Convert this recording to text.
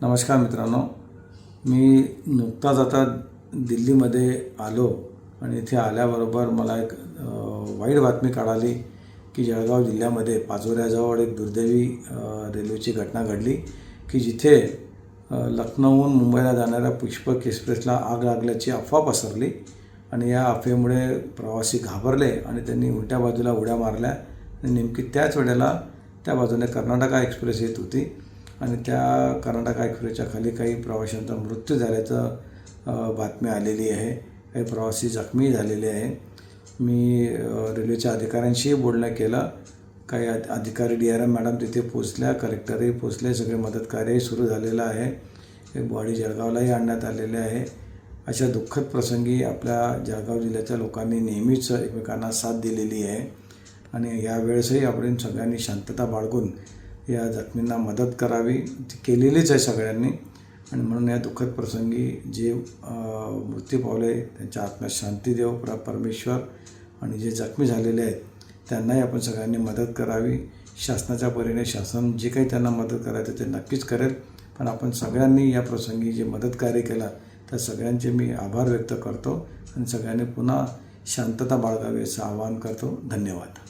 नमस्कार मित्रांनो. मी नुकताच आता दिल्लीमध्ये आलो आणि इथे आल्याबरोबर मला एक वाईट बातमी कळाली की जळगाव जिल्ह्यामध्ये पाचोऱ्याजवळ एक दुर्दैवी रेल्वेची घटना घडली की जिथे लखनऊहून लखनौहून मुंबईला जाणाऱ्या पुष्पक एक्सप्रेसला आग लागल्याची अफवा पसरली आणि या अफवेमुळे प्रवासी घाबरले आणि त्यांनी उलट्या बाजूला उड्या मारल्या. आणि नेमकी त्याच वेळेला त्या बाजूने कर्नाटका एक्सप्रेस येत होती. आणि त्या कर्नाटका एक्सप्रेसच्या खाली काही प्रवाशांचा मृत्यू झाल्याचं बातमी आलेली आहे. काही प्रवासी जखमी झालेले आहे. मी रेल्वेच्या अधिकाऱ्यांशीही बोलणं केलं. काही अधिकारी डी आर एम मॅडम तिथे पोचल्या कलेक्टरही पोचले सगळे मदतकार्यही सुरू झालेलं आहे. हे बॉडी जळगावलाही आणण्यात आलेले आहे. अशा दुःखद प्रसंगी आपल्या जळगाव जिल्ह्याच्या लोकांनी नेहमीच एकमेकांना साथ दिलेली आहे. आणि यावेळेसही आपण सगळ्यांनी शांतता बाळगून या जखमींना मदत करावी ती केलेलीच आहे सगळ्यांनी. आणि म्हणून या दुःखद प्रसंगी जे मृत्यू पावले त्यांच्या आत्म्यात शांती देव प्र परमेश्वर आणि जे जखमी झालेले आहेत त्यांनाही आपण सगळ्यांनी मदत करावी. शासनाच्या परीने शासन जे काही त्यांना मदत करायचं ते नक्कीच करेल. पण आपण सगळ्यांनी या प्रसंगी जे मदत कार्य केलं त्या सगळ्यांचे मी आभार व्यक्त करतो आणि सगळ्यांनी पुन्हा शांतता बाळगावी असं आवाहन करतो. धन्यवाद.